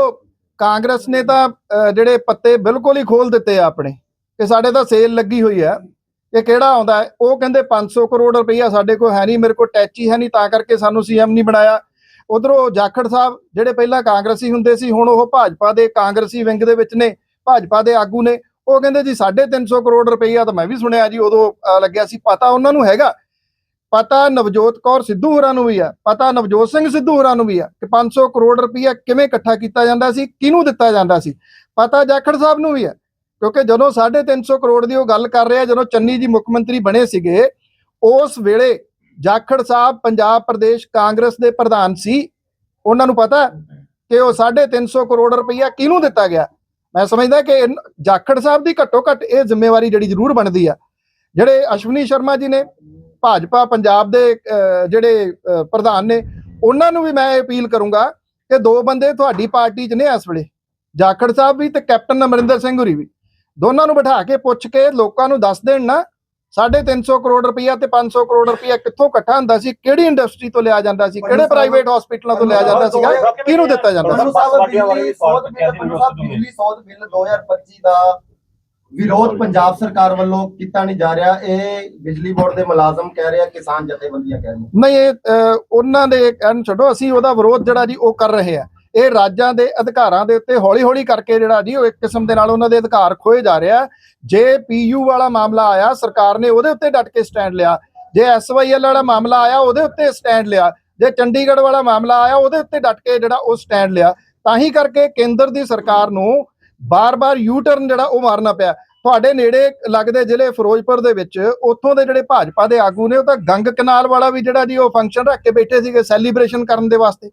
ਕਾਂਗਰਸ ਨੇ ਤਾਂ ਜਿਹੜੇ ਪੱਤੇ ਬਿਲਕੁਲ ਹੀ ਖੋਲ ਦਿੱਤੇ ਆ ਆਪਣੇ ਕਿ ਸਾਡੇ ਤਾਂ ਸੇਲ ਲੱਗੀ ਹੋਈ ਹੈ। ਕਿ ਕਿਹੜਾ ਆਉਂਦਾ ਉਹ ਕਹਿੰਦੇ 500 ਕਰੋੜ ਰੁਪਈਆ ਸਾਡੇ ਕੋਲ ਹੈ ਨਹੀਂ ਮੇਰੇ ਕੋਲ ਟੈਚ ਹੈ ਨਹੀਂ ਤਾਂ ਕਰਕੇ ਸਾਨੂੰ ਸੀਐਮ ਨਹੀਂ ਬਣਾਇਆ। ਉਧਰੋਂ ਜਾਖੜ ਸਾਹਿਬ ਜਿਹੜੇ ਪਹਿਲਾਂ ਕਾਂਗਰਸੀ ਹੁੰਦੇ ਸੀ, ਹੁਣ ਉਹ ਭਾਜਪਾ ਦੇ ਕਾਂਗਰਸੀ ਵਿੰਗ ਦੇ ਵਿੱਚ ਨੇ, ਭਾਜਪਾ ਦੇ ਆਗੂ ਨੇ। ਉਹ ਕਹਿੰਦੇ ਜੀ 350 ਕਰੋੜ ਰੁਪਈਆ ਤਾਂ ਮੈਂ ਵੀ ਸੁਣਿਆ ਜੀ, ਉਦੋਂ ਲੱਗਿਆ ਸੀ। ਪਤਾ ਉਹਨਾਂ ਨੂੰ ਹੈਗਾ? ਪਤਾ ਨਵਜੋਤ ਕੌਰ ਸਿੱਧੂ ਹੋਰਾਂ ਨੂੰ ਵੀ ਆ। ਪਤਾ ਨਵਜੋਤ ਸਿੰਘ ਸਿੱਧੂ ਹੋਰਾਂ ਨੂੰ ਵੀ ਆ ਕਿ 500 ਕਰੋੜ ਰੁਪਈਆ ਕਿਵੇਂ ਇਕੱਠਾ ਕੀਤਾ ਜਾਂਦਾ ਸੀ, ਕਿਹਨੂੰ ਦਿੱਤਾ ਜਾਂਦਾ ਸੀ? ਪਤਾ ਜਾਖੜ ਸਾਹਿਬ ਨੂੰ ਵੀ ਆ, ਕਿਉਂਕਿ ਜਦੋਂ 350 ਕਰੋੜ ਦੀ ਉਹ ਗੱਲ ਕਰ ਰਿਹਾ, ਜਦੋਂ ਚੰਨੀ ਜੀ ਮੁੱਖ ਮੰਤਰੀ ਬਣੇ ਸੀਗੇ, ਉਸ ਵੇਲੇ ਜਾਖੜ ਸਾਹਿਬ, ਪੰਜਾਬ ਪ੍ਰਦੇਸ਼ ਕਾਂਗਰਸ ਦੇ ਪ੍ਰਧਾਨ ਸੀ। ਉਹਨਾਂ ਨੂੰ ਪਤਾ ਕਿ ਉਹ 350 ਕਰੋੜ ਰੁਪਈਆ ਕਿਹਨੂੰ ਦਿੱਤਾ ਗਿਆ? ਮੈਂ ਸਮਝਦਾ ਕਿ ਇਨ- ਜਾਖੜ ਸਾਹਿਬ ਦੀ ਘੱਟੋ ਘੱਟ ਇਹ ਜ਼ਿੰਮੇਵਾਰੀ ਜਿਹੜੀ ਜ਼ਰੂਰ ਬਣਦੀ ਆ। ਜਿਹੜੇ ਅਸ਼ਵਨੀ ਸ਼ਰਮਾ ਜੀ ਨੇ, ਭਾਜਪਾ, ਪੰਜਾਬ ਦੇ ਜਿਹੜੇ ਪ੍ਰਧਾਨ ਨੇ, ਉਹਨਾਂ ਨੂੰ ਵੀ ਮੈਂ ਇਹ ਅਪੀਲ ਕਰੂੰਗਾ ਕਿ ਦੋ ਬੰਦੇ ਤੁਹਾਡੀ ਪਾਰਟੀ 'ਚ ਨੇ ਇਸ ਵੇਲੇ। ਜਾਖੜ ਸਾਹਿਬ ਵੀ ਤੇ ਕੈਪਟਨ ਅਮਰਿੰਦਰ ਸਿੰਘ ਹੋਰੀ ਵੀ। ਦੋਨਾਂ ਨੂੰ ਬਿਠਾ ਕੇ ਪੁੱਛ ਕੇ ਲੋਕਾਂ ਨੂੰ ਦੱਸ ਦੇਣ ਨਾ 350 ਕਰੋੜ ਰੁਪਈਆ ਤੇ 500 ਕਰੋੜ ਰੁਪਈਆ ਕਿੱਥੋਂ ਇਕੱਠਾ ਹੁੰਦਾ ਸੀ ਕਿਹੜੀ ਇੰਡਸਟਰੀ ਤੋਂ ਲਿਆ ਜਾਂਦਾ ਸੀ ਕਿਹੜੇ ਪ੍ਰਾਈਵੇਟ ਹਸਪੀਟਲਾਂ ਤੋਂ ਲਿਆ ਜਾਂਦਾ ਸੀਗਾ ਕਿਹਨੂੰ ਦਿੱਤਾ ਜਾਂਦਾ ਸੀ ਬਿਜਲੀ ਸੋਧ ਬਿੱਲ ਪੰਨੂ ਸਾਹਿਬ ਬਿਜਲੀ ਸੋਧ ਬਿੱਲ 2025 ਦਾ ਵਿਰੋਧ ਪੰਜਾਬ ਸਰਕਾਰ ਵੱਲੋਂ ਕੀਤਾ ਨਹੀਂ ਜਾ ਰਿਹਾ ਇਹ ਬਿਜਲੀ ਬੋਰਡ ਦੇ ਮੁਲਾਜ਼ਮ ਕਹਿ ਰਹੇ ਆ ਕਿਸਾਨ ਜਥੇਬੰਦੀਆਂ ਕਹਿ ਰਹੀਆਂ ਨਹੀਂ ਇਹ ਉਹਨਾਂ ਦੇ ਕਹਿਣ ਛੱਡੋ ਅਸੀਂ ਉਹਦਾ ਵਿਰੋਧ ਜਿਹੜਾ ਜੀ ਉਹ ਕਰ ਰਹੇ ਆ ਇਹ ਰਾਜਾਂ ਦੇ ਅਧਿਕਾਰਾਂ ਦੇ ਉੱਤੇ ਹੌਲੀ-ਹੌਲੀ ਕਰਕੇ ਜਿਹੜਾ ਜੀ ਉਹ ਇੱਕ ਕਿਸਮ ਦੇ ਨਾਲ ਉਹਨਾਂ ਦੇ ਅਧਿਕਾਰ ਖੋਏ ਜਾ ਰਿਹਾ ਜੇ ਪੀਯੂ ਵਾਲਾ ਮਾਮਲਾ ਆਇਆ, ਸਰਕਾਰ ਨੇ ਉਹਦੇ ਉੱਤੇ ਡਟ ਕੇ ਸਟੈਂਡ ਲਿਆ। ਜੇ ਐਸਵਾਈਐਲ ਵਾਲਾ ਮਾਮਲਾ ਆਇਆ, ਉਹਦੇ ਉੱਤੇ ਸਟੈਂਡ ਲਿਆ। ਜੇ ਚੰਡੀਗੜ੍ਹ ਵਾਲਾ ਮਾਮਲਾ ਆਇਆ, ਉਹਦੇ ਉੱਤੇ ਡਟ ਕੇ ਜਿਹੜਾ ਉਹ ਸਟੈਂਡ ਲਿਆ। ਤਾਂ ਹੀ ਕਰਕੇ ਕੇਂਦਰ ਦੀ ਸਰਕਾਰ ਨੂੰ ਬਾਰ-ਬਾਰ ਯੂ ਟਰਨ ਜਿਹੜਾ ਉਹ ਮਾਰਨਾ ਪਿਆ। ਤੁਹਾਡੇ ਨੇੜੇ ਲੱਗਦੇ ਜ਼ਿਲ੍ਹੇ ਫਿਰੋਜ਼ਪੁਰ ਦੇ ਵਿੱਚ ਉੱਥੋਂ ਦੇ ਜਿਹੜੇ ਭਾਜਪਾ ਦੇ ਆਗੂ ਨੇ, ਉਹ ਤਾਂ ਗੰਗ ਕਨਾਲ ਵਾਲਾ ਵੀ ਜਿਹੜਾ ਜੀ ਉਹ ਫੰਕਸ਼ਨ ਰੱਖ ਕੇ ਬੈਠੇ ਸੀਗੇ ਸੈਲੀਬ੍ਰੇਸ਼ਨ ਕਰਨ ਦੇ ਵਾਸਤੇ।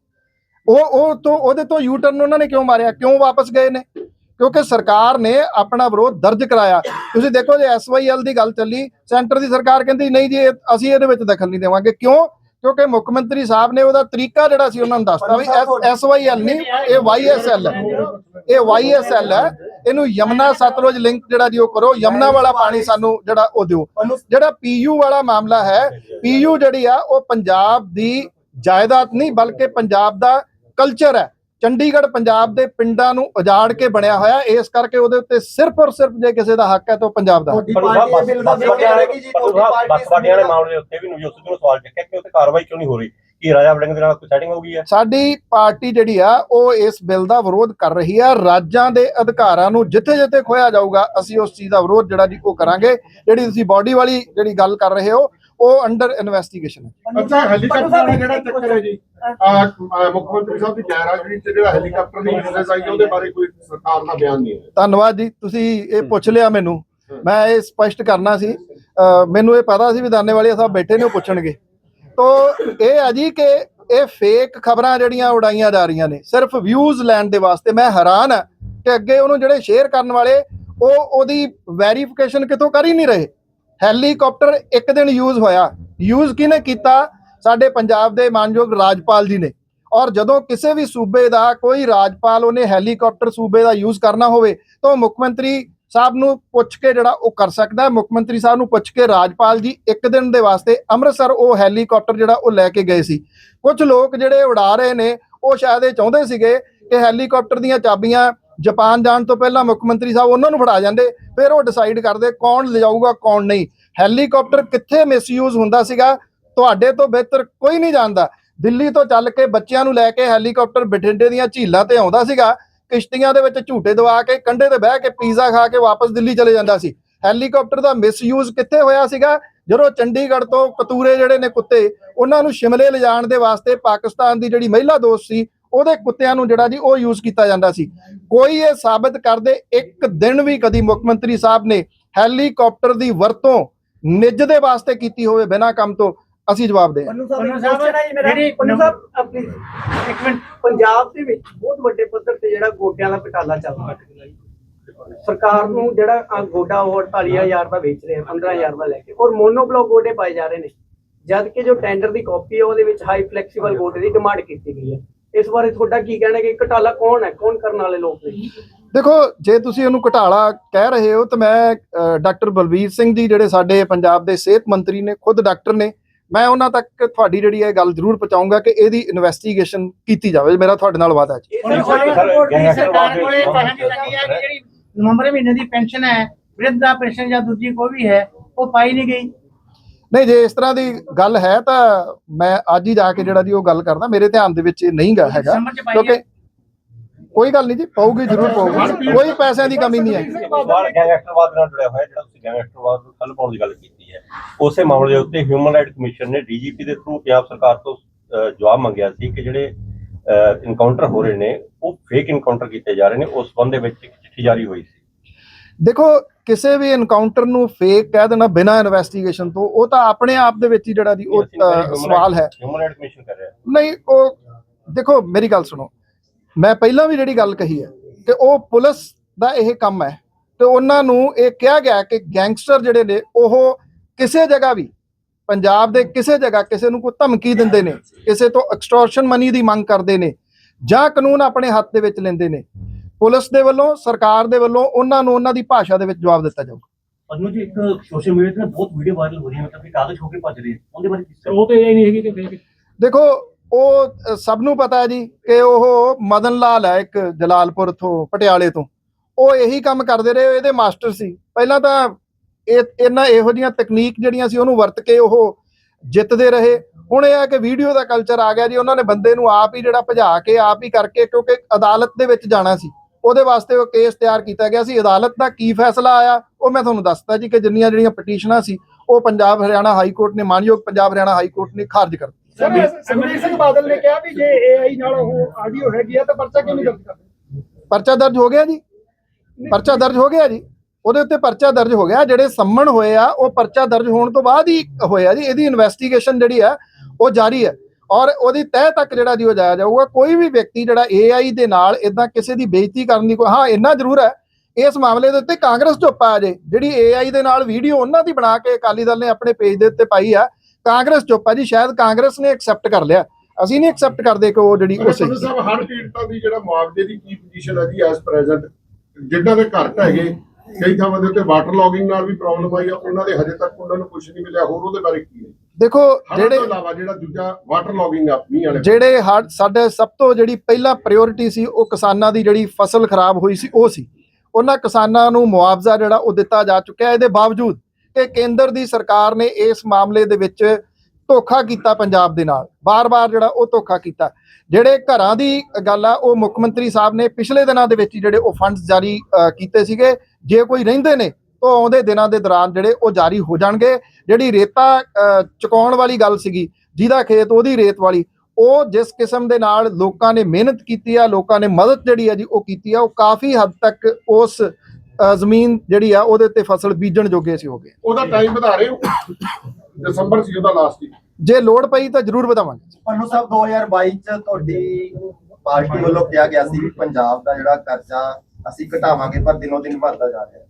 ਉਹ ਉਹ ਤੋਂ ਉਹਦੇ ਤੋਂ ਯੂ ਟਰਨ ਉਹਨਾਂ ਨੇ ਕਿਉਂ ਮਾਰਿਆ? ਕਿਉਂ ਵਾਪਸ ਗਏ ਨੇ? ਕਿਉਂਕਿ ਸਰਕਾਰ ਨੇ ਆਪਣਾ ਵਿਰੋਧ ਦਰਜ ਕਰਾਇਆ। ਤੁਸੀਂ ਦੇਖੋ ਜੇ ਐਸਵਾਈਐਲ ਦੀ ਗੱਲ ਚੱਲੀ ਸੈਂਟਰ ਦੀ ਸਰਕਾਰ ਕਹਿੰਦੀ ਨਹੀਂ ਜੀ ਅਸੀਂ ਇਹਦੇ ਵਿੱਚ ਦਖਲ ਨਹੀਂ ਦੇਵਾਂਗੇ। ਕਿਉਂ? ਕਿਉਂਕਿ ਮੁੱਖ ਮੰਤਰੀ ਸਾਹਿਬ ਨੇ ਉਹਦਾ ਤਰੀਕਾ ਜਿਹੜਾ ਸੀ ਉਹਨਾਂ ਨੂੰ ਦੱਸਤਾ ਵੀ ਐਸਵਾਈਐਲ ਨਹੀਂ ਇਹ ਵਾਈਐਸਐਲ ਹੈ। ਇਹ ਵਾਈਐਸਐਲ ਹੈ। ਇਹਨੂੰ ਯਮਨਾ ਸਤਲੁਜ ਲਿੰਕ ਜਿਹੜਾ ਜੀ ਉਹ ਕਰੋ ਯਮਨਾ ਵਾਲਾ ਪਾਣੀ ਸਾਨੂੰ ਜਿਹੜਾ ਉਹ ਦਿਓ। ਜਿਹੜਾ ਪੀਯੂ ਵਾਲਾ ਮਾਮਲਾ ਹੈ ਪੀਯੂ ਜਿਹੜੀ ਆ ਉਹ ਪੰਜਾਬ ਦੀ ਜਾਇਦਾਦ ਨਹੀਂ ਬਲਕਿ ਪੰਜਾਬ ਦਾ ਕਲਚਰ ਹੈ। ਚੰਡੀਗੜ੍ਹ ਪੰਜਾਬ ਦੇ ਪਿੰਡਾਂ ਨੂੰ ਉਜਾੜ ਕੇ ਬਣਿਆ ਹੋਇਆ। ਇਸ ਕਰਕੇ ਉਹਦੇ ਉੱਤੇ ਸਿਰਫ ਔਰ ਸਿਰਫ ਜੇ ਕਿਸੇ ਦਾ ਹੱਕ ਹੈ ਤਾਂ ਉਹ ਪੰਜਾਬ ਦਾ ਹੱਕ ਤੁਹਾਡੀ ਪਰ ਪਾਰਟੀ ਇਹ ਬਿੱਲ ਦਾ ਬਸ ਵਿਰੋਧ ਕਰੇਗੀ ਜੀ ਤੁਹਾਡੀ ਪਾਰਟੀ ਬਸ ਵਾਡੀਆਂ ਦੇ ਮਾਮਲੇ ਉੱਤੇ ਵੀ ਨਿਊਜ਼ ਨੂੰ ਸਵਾਲ ਚੱਕਿਆ ਕਿ ਉੱਤੇ ਕਾਰਵਾਈ ਕਿਉਂ ਨਹੀਂ ਹੋ ਰਹੀ? ਕੀ ਰਾਜਾ ਵੜਿੰਗ ਦੇ ਨਾਲ ਕੋਈ ਸੈਟਿੰਗ ਹੋ ਗਈ ਹੈ ਸਾਡੀ ਪਾਰਟੀ ਜਿਹੜੀ ਆ ਉਹ ਇਸ ਬਿੱਲ ਦਾ ਵਿਰੋਧ ਕਰ ਰਹੀ ਆ। ਰਾਜਾਂ ਦੇ ਅਧਿਕਾਰਾਂ ਨੂੰ ਜਿੱਥੇ ਜਿੱਥੇ ਖੋਇਆ ਜਾਊਗਾ ਅਸੀਂ ਉਸ ਚੀਜ਼ ਦਾ ਵਿਰੋਧ ਜਿਹੜਾ ਜੀ ਉਹ ਕਰਾਂਗੇ। ਜਿਹੜੀ ਤੁਸੀਂ ਬਾਡੀ ਵਾਲੀ ਜਿਹੜੀ ਗੱਲ ਕਰ ਰਹੇ ਹੋ ਉਹ ਅੰਡਰ ਇਨਵੈਸਟੀਗੇਸ਼ਨ ਹੈ ਅੱਛਾ ਹੈਲੀਕਾਪਟਰ ਦਾ ਜਿਹੜਾ ਚੱਕਰ ਹੈ ਜੀ? ਆ? ਮੁੱਖ ਮੰਤਰੀ ਸਾਹਿਬ ਦੀ ਗੈਰ ਹਾਜ਼ਰੀ ਚ ਜਿਹੜਾ ਹੈਲੀਕਾਪਟਰ ਦੀ ਯੂਜ਼ੇਜ ਆਈ ਹੈ ਉਹਦੇ ਬਾਰੇ ਕੋਈ ਸਰਕਾਰ ਦਾ ਬਿਆਨ ਨਹੀਂ ਹੈ ਧੰਨਵਾਦ ਜੀ ਤੁਸੀਂ ਇਹ ਪੁੱਛ ਲਿਆ ਮੈਨੂੰ। ਮੈਂ ਇਹ ਸਪਸ਼ਟ ਕਰਨਾ ਸੀ। ਮੈਨੂੰ ਇਹ ਪਤਾ ਸੀ ਵੀ ਦਾਨੇ ਵਾਲੇ ਸਾਹਿਬ ਬੈਠੇ ਨੇ ਉਹ ਪੁੱਛਣਗੇ। ਤੋਂ ਇਹ ਆ ਜੀ ਕਿ ਇਹ ਫੇਕ ਖਬਰਾਂ ਜਿਹੜੀਆਂ ਉਡਾਈਆਂ ਜਾ ਰਹੀਆਂ ਨੇ ਸਿਰਫ ਵਿਊਜ਼ ਲੈਣ ਦੇ ਵਾਸਤੇ ਮੈਂ ਹੈਰਾਨ ਆ ਕਿ ਅੱਗੇ ਉਹਨੂੰ ਜਿਹੜੇ ਸ਼ੇਅਰ ਕਰਨ ਵਾਲੇ ਉਹ ਉਹਦੀ ਵੈਰੀਫਿਕੇਸ਼ਨ ਕਿਤੋਂ ਕਰ ਹੀ ਨਹੀਂ ਰਹੇ। ਹੈਲੀਕਾਪਟਰ ਇੱਕ ਦਿਨ ਯੂਜ਼ ਹੋਇਆ। ਯੂਜ਼ ਕਿਹਨੇ ਕੀਤਾ? ਸਾਡੇ ਪੰਜਾਬ ਦੇ ਮਾਨਯੋਗ ਰਾਜਪਾਲ ਜੀ ਨੇ। ਔਰ ਜਦੋਂ ਕਿਸੇ ਵੀ ਸੂਬੇ ਦਾ ਕੋਈ ਰਾਜਪਾਲ ਉਹਨੇ ਹੈਲੀਕਾਪਟਰ ਸੂਬੇ ਦਾ ਯੂਜ਼ ਕਰਨਾ ਹੋਵੇ, ਤਾਂ ਉਹ ਮੁੱਖ ਮੰਤਰੀ ਸਾਹਿਬ ਨੂੰ ਪੁੱਛ ਕੇ ਜਿਹੜਾ ਉਹ ਕਰ ਸਕਦਾ ਹੈ। ਮੁੱਖ ਮੰਤਰੀ ਸਾਹਿਬ ਨੂੰ ਪੁੱਛ ਕੇ ਰਾਜਪਾਲ ਜੀ ਇੱਕ ਦਿਨ ਦੇ ਵਾਸਤੇ ਅੰਮ੍ਰਿਤਸਰ ਉਹ ਹੈਲੀਕਾਪਟਰ ਜਿਹੜਾ ਉਹ ਲੈ ਕੇ ਗਏ ਸੀ। ਕੁਝ ਲੋਕ ਜਿਹੜੇ ਉਡਾ ਰਹੇ ਨੇ, ਉਹ ਸ਼ਾਇਦ ਇਹ ਚਾਹੁੰਦੇ ਸੀਗੇ ਕਿ ਹੈਲੀਕਾਪਟਰ ਦੀਆਂ ਚਾਬੀਆਂ ਜਾਪਾਨ ਜਾਣ ਤੋਂ ਪਹਿਲਾਂ ਮੁੱਖ ਮੰਤਰੀ ਸਾਹਿਬ ਉਹਨਾਂ ਨੂੰ ਫੜਾ ਜਾਂਦੇ, ਫਿਰ ਉਹ ਡਿਸਾਈਡ ਕਰਦੇ ਕੌਣ ਲਿਜਾਊਗਾ, ਕੌਣ ਨਹੀਂ। ਹੈਲੀਕਾਪਟਰ ਕਿੱਥੇ ਮਿਸਯੂਜ਼ ਹੁੰਦਾ ਸੀਗਾ? ਤੁਹਾਡੇ ਤੋਂ ਬਿਹਤਰ ਕੋਈ ਨਹੀਂ ਜਾਣਦਾ। ਦਿੱਲੀ ਤੋਂ ਚੱਲ ਕੇ ਬੱਚਿਆਂ ਨੂੰ ਲੈ ਕੇ ਹੈਲੀਕਾਪਟਰ ਬਠਿੰਡੇ ਦੀਆਂ ਝੀਲਾਂ ਤੇ ਆਉਂਦਾ ਸੀਗਾ, ਕਿਸ਼ਤੀਆਂ ਦੇ ਵਿੱਚ ਝੂਟੇ ਦਵਾ ਕੇ, ਕੰਢੇ ਤੇ ਬਹਿ ਕੇ ਪੀਜ਼ਾ ਖਾ ਕੇ ਵਾਪਸ ਦਿੱਲੀ ਚਲੇ ਜਾਂਦਾ ਸੀ। ਹੈਲੀਕਾਪਟਰ ਦਾ ਮਿਸਯੂਜ਼ ਕਿੱਥੇ ਹੋਇਆ ਸੀਗਾ? ਜਦੋਂ ਚੰਡੀਗੜ੍ਹ ਤੋਂ ਕਤੂਰੇ ਜਿਹੜੇ ਨੇ ਕੁੱਤੇ, ਉਹਨਾਂ ਨੂੰ ਸ਼ਿਮਲੇ ਲਿਜਾਣ ਦੇ ਵਾਸਤੇ ਪਾਕਿਸਤਾਨ ਦੀ ਜਿਹੜੀ ਮਹਿਲਾ ਦੋਸਤ ਸੀ ਉਹਦੇ ਕੁੱਤਿਆਂ ਨੂੰ ਜਿਹੜਾ ਜੀ ਉਹ ਯੂਜ਼ ਕੀਤਾ ਜਾਂਦਾ ਸੀ। ਕੋਈ ਇਹ ਸਾਬਤ ਕਰਦੇ ਇੱਕ ਦਿਨ ਵੀ ਕਦੀ ਮੁੱਖ ਮੰਤਰੀ ਸਾਹਿਬ ਨੇ ਹੈਲੀਕਾਪਟਰ ਦੀ ਵਰਤੋਂ ਨਿੱਜ ਦੇ ਵਾਸਤੇ ਕੀਤੀ ਹੋਵੇ ਬਿਨਾਂ ਕੰਮ ਤੋਂ ਅਸੀਂ ਜਵਾਬ ਦੇ ਪੰਨੂ ਸਾਹਿਬ ਇੱਕ question ਹੈ ਜੀ ਮੇਰਾ। ਪੰਨੂ ਸਾਹਿਬ ਆਪਣੀ ਇੱਕ ਮਿੰਟ। ਪੰਜਾਬ ਦੇ ਵਿੱਚ ਬਹੁਤ ਵੱਡੇ ਪੱਧਰ ਤੇ ਜਿਹੜਾ ਗੋਡਿਆਂ ਦਾ ਘਟਾਲਾ ਚੱਲ ਰਿਹਾ। ਹੈ ਸਰਕਾਰ ਨੂੰ ਜਿਹੜਾ ਗੋਡਾ ਉਹ 48000 ਦਾ ਵੇਚ ਰਿਹਾ 15000 ਦਾ ਲੈ ਕੇ। ਔਰ ਮੋਨੋਬਲੌਕ ਗੋਡੇ ਪਾਏ ਜਾ ਰਹੇ ਨੇ। ਜਦ ਕਿ ਜੋ ਟੈਂਡਰ ਦੀ ਕਾਪੀ ਹੈ ਉਹਦੇ ਵਿੱਚ ਹਾਈ ਫਲੈਕਸੀਬਲ ਗੋਡੇ ਦੀ ਡਿਮਾਂਡ ਕੀਤੀ ਗਈ ਹੈ। ਇਸ ਬਾਰੇ ਤੁਹਾਡਾ ਕੀ ਕਹਿਣਾ ਹੈ ਕਿ ਘਟਾਲਾ ਕੌਣ ਹੈ? ਕੌਣ ਕਰਨ ਵਾਲੇ ਲੋਕ ਨੇ? ਦੇਖੋ ਜੇ ਤੁਸੀਂ ਉਹਨੂੰ ਘਟਾਲਾ ਕਹਿ ਰਹੇ ਹੋ ਤਾਂ ਮੈਂ ਡਾਕਟਰ ਬਲਬੀਰ ਸਿੰਘ ਜੀ ਜਿਹੜੇ ਸਾਡੇ ਪੰਜਾਬ ਦੇ ਸਿਹਤ ਮੰਤਰੀ ਨੇ ਖੁਦ ਡਾਕਟਰ ਨੇ ਮੈਂ ਉਹਨਾਂ ਤੱਕ ਤੁਹਾਡੀ ਜਿਹੜੀ ਇਹ ਗੱਲ ਜ਼ਰੂਰ ਪਹੁੰਚਾਊਂਗਾ ਕਿ ਇਹਦੀ ਇਨਵੈਸਟੀਗੇਸ਼ਨ ਕੀਤੀ ਜਾਵੇ। ਮੇਰਾ ਤੁਹਾਡੇ ਨਾਲ ਵਾਅਦਾ ਹੈ। ਸਰਕਾਰੀ ਦੀ ਕਿ ਜਿਹੜੀ ਨਵੰਬਰ ਮਹੀਨੇ ਦੀ ਪੈਨਸ਼ਨ ਹੈ ਵਿਰਧਾ ਪੈਨਸ਼ਨ ਜਾਂ ਦੂਜੀ ਕੋਈ ਵੀ ਹੈ ਉਹ ਪਾਈ ਨਹੀਂ ਗਈ। ਨਹੀਂ ਜੇ ਇਸ ਤਰ੍ਹਾਂ ਦੀ ਗੱਲ ਹੈ ਤਾਂ ਮੈਂ ਅੱਜ ਹੀ ਜਾ ਕੇ ਜਿਹੜਾ ਜੀ ਉਹ ਗੱਲ ਕਰਦਾ ਮੇਰੇ ਧਿਆਨ ਦੇ ਵਿੱਚ ਇਹ ਨਹੀਂ ਗਾ ਹੈਗਾ ਕਿਉਂਕਿ ਕੋਈ ਗੱਲ ਨਹੀਂ ਜੀ ਪਾਉਗੀ ਜ਼ਰੂਰ ਪਾਉਗੀ ਕੋਈ ਪੈਸਿਆਂ ਦੀ ਕਮੀ ਨਹੀਂ ਹੈ ਸਵਾਲ ਗੈਂਗਸਟਰਵਾਦ ਨਾਲ ਜੁੜਿਆ ਹੋਇਆ ਜਿਹੜਾ ਤੁਸੀਂ ਗੈਂਗਸਟਰਵਾਦ ਨੂੰ ਖੱਲ ਪਾਉਣ ਦੀ ਗੱਲ ਕੀਤੀ ਹੈ ਉਸੇ ਮਾਮਲੇ ਦੇ ਉੱਤੇ ਹਿਊਮਨ ਰਾਈਟ ਕਮਿਸ਼ਨ ਨੇ ਡੀਜੀਪੀ ਦੇ ਥਰੂ ਪੰਜਾਬ ਸਰਕਾਰ ਤੋਂ ਜਵਾਬ ਮੰਗਿਆ ਸੀ ਕਿ ਜਿਹੜੇ ਇਨਕਾਊਂਟਰ ਹੋ ਰਹੇ ਨੇ ਉਹ ਫੇਕ ਇਨਕਾਊਂਟਰ ਕੀਤੇ ਜਾ ਰਹੇ ਨੇ ਉਸ ਸੰਬੰਧ ਦੇ ਵਿੱਚ ਇੱਕ ਚਿੱਠੀ ਜਾਰੀ ਹੋਈ ਸੀ। ਦੇਖੋ ਕਿਸੇ ਵੀ ਐਨਕਾਊਂਟਰ ਨੂੰ ਫੇਕ ਕਹਿ ਦੇਣਾ ਬਿਨਾਂ ਇਨਵੈਸਟੀਗੇਸ਼ਨ ਤੋਂ ਉਹ ਤਾਂ ਆਪਣੇ ਆਪ ਦੇ ਵਿੱਚ ਹੀ ਜਿਹੜਾ ਜੀ ਉਹ ਸਵਾਲ ਹੈ। ਹਿਊਮਨ ਰਾਈਟ ਕਮਿਸ਼ਨ ਕਰ ਰਿਹਾ ਨਹੀਂ ਉਹ ਦੇਖੋ ਮੇਰੀ ਗੱਲ ਸੁਣੋ। ਮੈਂ ਪਹਿਲਾਂ ਵੀ ਜਿਹੜੀ ਗੱਲ ਕਹੀ ਹੈ ਕਿ ਉਹ ਪੁਲਿਸ ਦਾ ਇਹ ਕੰਮ ਹੈ ਤੇ ਉਹਨਾਂ ਨੂੰ ਇਹ ਕਿਹਾ ਗਿਆ ਕਿ ਗੈਂਗਸਟਰ ਜਿਹੜੇ ਨੇ ਉਹ ਕਿਸੇ ਜਗ੍ਹਾ ਵੀ ਪੰਜਾਬ ਦੇ ਕਿਸੇ ਜਗ੍ਹਾ ਕਿਸੇ ਨੂੰ ਕੋਈ ਧਮਕੀ ਦਿੰਦੇ ਨੇ ਕਿਸੇ ਤੋਂ ਐਕਸਟੋਰਸ਼ਨ ਮਨੀ ਦੀ ਮੰਗ ਕਰਦੇ ਨੇ ਜਾਂ ਕਾਨੂੰਨ ਆਪਣੇ ਹੱਥ ਦੇ ਵਿੱਚ ਲੈਂਦੇ ਨੇ ਪੁਲਿਸ ਦੇ ਵੱਲੋਂ ਸਰਕਾਰ ਦੇ ਵੱਲੋਂ ਉਹਨਾਂ ਨੂੰ ਉਹਨਾਂ ਦੀ ਭਾਸ਼ਾ ਦੇ ਵਿੱਚ ਜਵਾਬ ਦਿੱਤਾ ਜਾਊਗਾ। ਅਨੂ ਜੀ ਇੱਕ ਸੋਸ਼ਲ ਮੀਡੀਆ ਤੇ ਨਾ ਬਹੁਤ ਵੀਡੀਓ ਵਾਇਰਲ ਹੋ ਰਹੀ ਹੈ ਮਤਲਬ ਕਿ ਕਾਗਜ਼ ਹੋ ਕੇ ਭੱਜ ਰਹੇ ਹੈ ਉਹਦੇ ਬਾਰੇ ਕੀ ਉਹ ਤੇ ਇਹ ਨਹੀਂ ਹੈਗੀ ਕਿ ਫੇਕ ਦੇਖੋ ਉਹ ਸਭ ਨੂੰ ਪਤਾ ਹੈ ਜੀ ਕਿ ਉਹ ਮਦਨ ਲਾਲ ਹੈ ਇੱਕ ਜਲਾਲਪੁਰ ਤੋਂ ਪਟਿਆਲੇ ਤੋਂ। ਉਹ ਇਹੀ ਕੰਮ ਕਰਦੇ ਰਹੇ ਇਹਦੇ ਮਾਸਟਰ ਸੀ। ਪਹਿਲਾਂ ਤਾਂ ਇਹ ਇਹਨਾਂ ਇਹੋ ਜੀਆਂ ਤਕਨੀਕ ਜਿਹੜੀਆਂ ਸੀ ਉਹਨੂੰ ਵਰਤ ਕੇ ਉਹ ਜਿੱਤਦੇ ਰਹੇ। ਹੁਣ ਇਹ ਹੈ ਕਿ ਵੀਡੀਓ ਦਾ ਕਲਚਰ ਆ ਗਿਆ ਜੀ ਉਹਨਾਂ ਨੇ ਬੰਦੇ ਨੂੰ ਆਪ ਹੀ ਜਿਹੜਾ ਭਜਾ ਕੇ ਆਪ ਹੀ ਕਰਕੇ ਕਿਉਂਕਿ ਅਦਾਲਤ ਦੇ ਵਿੱਚ ਜਾਣਾ ਸੀ। ਉਹਦੇ ਵਾਸਤੇ ਉਹ ਕੇਸ ਤਿਆਰ ਕੀਤਾ ਗਿਆ ਸੀ। ਅਦਾਲਤ ਦਾ ਕੀ ਫੈਸਲਾ ਆਇਆ ਉਹ ਮੈਂ ਤੁਹਾਨੂੰ ਦੱਸਤਾ ਜੀ ਕਿ ਜਿੰਨੀਆਂ ਜਿਹੜੀਆਂ ਪਟੀਸ਼ਨਾਂ ਸੀ ਉਹ ਪੰਜਾਬ ਹਰਿਆਣਾ ਹਾਈ ਕੋਰਟ ਨੇ ਮਾਨਯੋਗ ਪੰਜਾਬ ਹਰਿਆਣਾ ਹਾਈ ਕੋਰਟ ਨੇ ਖਾਰਜ ਕਰ ਸੁਖਬੀਰ ਸਿੰਘ ਬਾਦਲ ਨੇ ਕਿਹਾ ਵੀ ਜੇ ਏਆਈ ਨਾਲ ਉਹ ਆਡੀਓ ਹੈਗੀ ਆ ਤਾਂ ਪਰਚਾ ਕਿਉਂ ਨਹੀਂ ਦਰਜ ਕਰਦੇ ਪਰਚਾ ਦਰਜ ਹੋ ਗਿਆ ਜੀ। ਪਰਚਾ ਦਰਜ ਹੋ ਗਿਆ ਜੀ। ਉਹਦੇ ਉੱਤੇ ਪਰਚਾ ਦਰਜ ਹੋ ਗਿਆ। ਜਿਹੜੇ ਸੰਮਣ ਹੋਏ ਆ ਉਹ ਪਰਚਾ ਦਰਜ ਹੋਣ ਤੋਂ ਬਾਅਦ ਹੀ ਹੋਇਆ ਜੀ। ਇਹਦੀ ਇਨਵੈਸਟੀਗੇਸ਼ਨ ਜਿਹੜੀ ਆ ਉਹ ਜਾਰੀ ਹੈ ਔਰ ਉਹਦੀ ਤਹਿ ਤੱਕ ਜਿਹੜਾ ਜੀ ਉਹ ਜਾਇਆ ਜਾਊਗਾ, ਕੋਈ ਵੀ ਵਿਅਕਤੀ ਜਿਹੜਾ AI ਦੇ ਨਾਲ ਇਦਾਂ ਕਿਸੇ ਦੀ ਬੇਇੱਜ਼ਤੀ ਕਰਨ ਦੀ ਕੋਈ, ਹਾਂ, ਇੰਨਾ ਜ਼ਰੂਰ ਹੈ, ਇਸ ਮਾਮਲੇ ਦੇ ਉੱਤੇ ਕਾਂਗਰਸ ਚੁੱਪ ਆ ਜੇ, ਜਿਹੜੀ AI ਦੇ ਨਾਲ ਵੀਡੀਓ ਉਹਨਾਂ ਦੀ ਬਣਾ ਕੇ ਅਕਾਲੀ ਦਲ ਨੇ ਆਪਣੇ ਪੇਜ ਦੇ ਉੱਤੇ ਪਾਈ ਆ, ਕਾਂਗਰਸ ਚੁੱਪ ਆ ਜੀ, ਸ਼ਾਇਦ ਕਾਂਗਰਸ ਨੇ ਐਕਸੈਪਟ ਕਰ ਲਿਆ, ਅਸੀਂ ਨਹੀਂ ਐਕਸੈਪਟ ਕਰਦੇ ਕਿ ਉਹ ਜਿਹੜੀ ਉਹ ਸਾਹਿਬ ਹਰ ਪੀੜਤਾਂ ਦੀ ਜਿਹੜਾ ਮੁਆਵਜ਼ੇ ਦੀ ਕੀ ਪੋਜੀਸ਼ਨ ਹੈ ਜੀ ਐਸ ਪ੍ਰੈਜ਼ੈਂਟ ਜਿੱਦਾਂ ਦੇ ਘਰ ਹੈਗੇ, ਕਈ ਥਾਵਾਂ ਦੇ ਉੱਤੇ ਵਾਟਰ ਲੌਗਿੰਗ ਨਾਲ ਵੀ ਪ੍ਰੋਬਲਮ ਆਈ ਆ, ਉਹਨਾਂ ਦੇ ਹਜੇ ਤੱਕ ਉਹਨਾਂ ਨੂੰ ਕੁਝ ਨਹੀਂ ਮਿਲਿਆ, ਹੋਰ ਉਹਦੇ ਬਾਰੇ ਕੀ ਹੈ? ਦੇਖੋ ਜਿਹੜੇ ਤੋਂ ਇਲਾਵਾ ਜਿਹੜਾ ਦੂਜਾ ਵਾਟਰ ਲੌਗਿੰਗ ਆ ਮੀਂਹ ਵਾਲੇ ਜਿਹੜੇ ਹੜ ਸਾਡੇ ਸਭ ਤੋਂ ਜਿਹੜੀ ਪਹਿਲਾ ਪ੍ਰਾਇੋਰਟੀ ਸੀ ਉਹ ਕਿਸਾਨਾਂ ਦੀ ਜਿਹੜੀ ਫਸਲ ਖਰਾਬ ਹੋਈ ਸੀ ਉਹ ਸੀ। ਉਹਨਾਂ ਕਿਸਾਨਾਂ ਨੂੰ ਮੁਆਵਜ਼ਾ ਜਿਹੜਾ ਉਹ ਦਿੱਤਾ ਜਾ ਚੁੱਕਿਆ। ਇਹਦੇ ਬਾਵਜੂਦ ਕਿ ਕੇਂਦਰ ਦੀ ਸਰਕਾਰ ਨੇ ਇਸ ਮਾਮਲੇ ਦੇ ਵਿੱਚ ਧੋਖਾ ਕੀਤਾ ਪੰਜਾਬ ਦੇ ਨਾਲ। ਬਾਰ-ਬਾਰ ਜਿਹੜਾ ਉਹ ਧੋਖਾ ਕੀਤਾ। ਜਿਹੜੇ ਘਰਾਂ ਦੀ ਗੱਲ ਆ ਉਹ ਮੁੱਖ ਮੰਤਰੀ ਸਾਹਿਬ ਨੇ ਪਿਛਲੇ ਦਿਨਾਂ ਦੇ ਵਿੱਚ ਜਿਹੜੇ ਉਹ ਫੰਡਸ ਜਾਰੀ ਕੀਤੇ ਸੀਗੇ। ਜੇ ਕੋਈ ਰਹਿੰਦੇ ਨੇ ਤਾਂ ਆਉਂਦੇ ਦਿਨਾਂ ਦੇ ਦੌਰਾਨ ਜਿਹੜੇ ਉਹ ਜਾਰੀ ਹੋ ਜਾਣਗੇ। ਜਿਹੜੀ ਰੇਤਾ ਚੁਕਾਉਣ ਵਾਲੀ ਗੱਲ ਸੀਗੀ ਜਿਹਦਾ ਖੇਤ ਉਹਦੀ ਰੇਤ ਵਾਲੀ ਉਹ ਜਿਸ ਕਿਸਮ ਦੇ ਨਾਲ ਲੋਕਾਂ ਨੇ ਮਿਹਨਤ ਕੀਤੀ ਆ ਲੋਕਾਂ ਨੇ ਮਦਦ ਜਿਹੜੀ ਆ ਜੀ ਉਹ ਕੀਤੀ ਆ ਉਹ ਕਾਫੀ ਹੱਦ ਤੱਕ ਉਸ ਜ਼ਮੀਨ ਜਿਹੜੀ ਆ ਉਹਦੇ ਉੱਤੇ ਫਸਲ ਬੀਜਣ ਜੋਗੇ ਸੀ ਹੋ ਗਏ। ਉਹਦਾ ਟਾਈਮ ਵਧਾ ਰਹੇ ਹੋ? ਦਸੰਬਰ ਸੀ ਉਹਦਾ ਲਾਸਟ ਹੀ। ਜੇ ਲੋੜ ਪਈ ਤਾਂ ਜ਼ਰੂਰ ਵਧਾਵਾਂਗੇ। ਪੰਨੂ ਸਾਹਿਬ 2022 ਚ ਤੁਹਾਡੀ ਪਾਰਟੀ ਵੱਲੋਂ ਕਿਹਾ ਗਿਆ ਸੀ ਪੰਜਾਬ ਦਾ ਜਿਹੜਾ ਕਰਜ਼ਾ ਅਸੀਂ ਘਟਾਵਾਂਗੇ ਪਰ ਦਿਨੋ ਦਿਨ ਵੱਧਦਾ ਜਾ ਰਿਹਾ।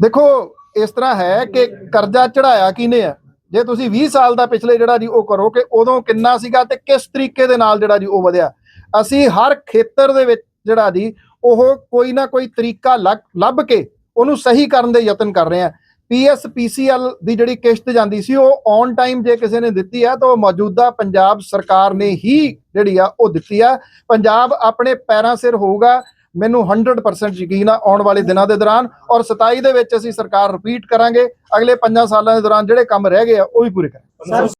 ਦੇਖੋ, ਇਸ ਤਰ੍ਹਾਂ ਹੈ ਕਿ ਕਰਜ਼ਾ ਚੜਾਇਆ ਕਿਨੇ ਆ? ਜੇ ਤੁਸੀਂ 20 ਸਾਲ ਦਾ ਪਿਛਲੇ ਜਿਹੜਾ ਜੀ ਉਹ ਕਰੋ ਕਿ ਉਦੋਂ ਕਿੰਨਾ ਸੀਗਾ ਤੇ ਕਿਸ ਤਰੀਕੇ ਦੇ ਨਾਲ ਜਿਹੜਾ ਜੀ ਉਹ ਵਧਿਆ? ਅਸੀਂ ਹਰ ਖੇਤਰ ਦੇ ਵਿੱਚ ਜਿਹੜਾ ਜੀ, ਉਹ ਕੋਈ ਨਾ ਕੋਈ ਤਰੀਕਾ ਲੱਗ- ਲੱਭ ਕੇ ਉਹਨੂੰ ਸਹੀ ਕਰਨ ਦੇ ਯਤਨ ਕਰ ਰਹੇ ਆ। ਪੀਐਸਪੀਸੀਐਲ ਦੀ ਜਿਹੜੀ ਕਿਸ਼ਤ ਜਾਂਦੀ ਸੀ, ਉਹ ਔਨ ਟਾਈਮ ਜੇ ਕਿਸੇ ਨੇ ਦਿੱਤੀ ਆ, ਤਾਂ ਉਹ ਮੌਜੂਦਾ ਪੰਜਾਬ ਸਰਕਾਰ ਨੇ ਹੀ ਜਿਹੜੀ ਆ, ਉਹ ਦਿੱਤੀ ਆ। ਪੰਜਾਬ ਆਪਣੇ ਪੈਰਾਂ ਸਿਰ ਹੋਊਗਾ ਮੈਨੂੰ 100% ਯਕੀਨ ਆ ਆਉਣ ਵਾਲੇ ਦਿਨਾਂ ਦੇ ਦੌਰਾਨ ਔਰ 27 ਦੇ ਵਿੱਚ ਅਸੀਂ ਸਰਕਾਰ ਰਿਪੀਟ ਕਰਾਂਗੇ। ਅਗਲੇ 5 ਸਾਲਾਂ ਦੇ ਦੌਰਾਨ ਜਿਹੜੇ ਕੰਮ ਰਹਿ ਗਏ ਆ, ਉਹ ਵੀ ਪੂਰੇ ਕਰਾਂਗੇ।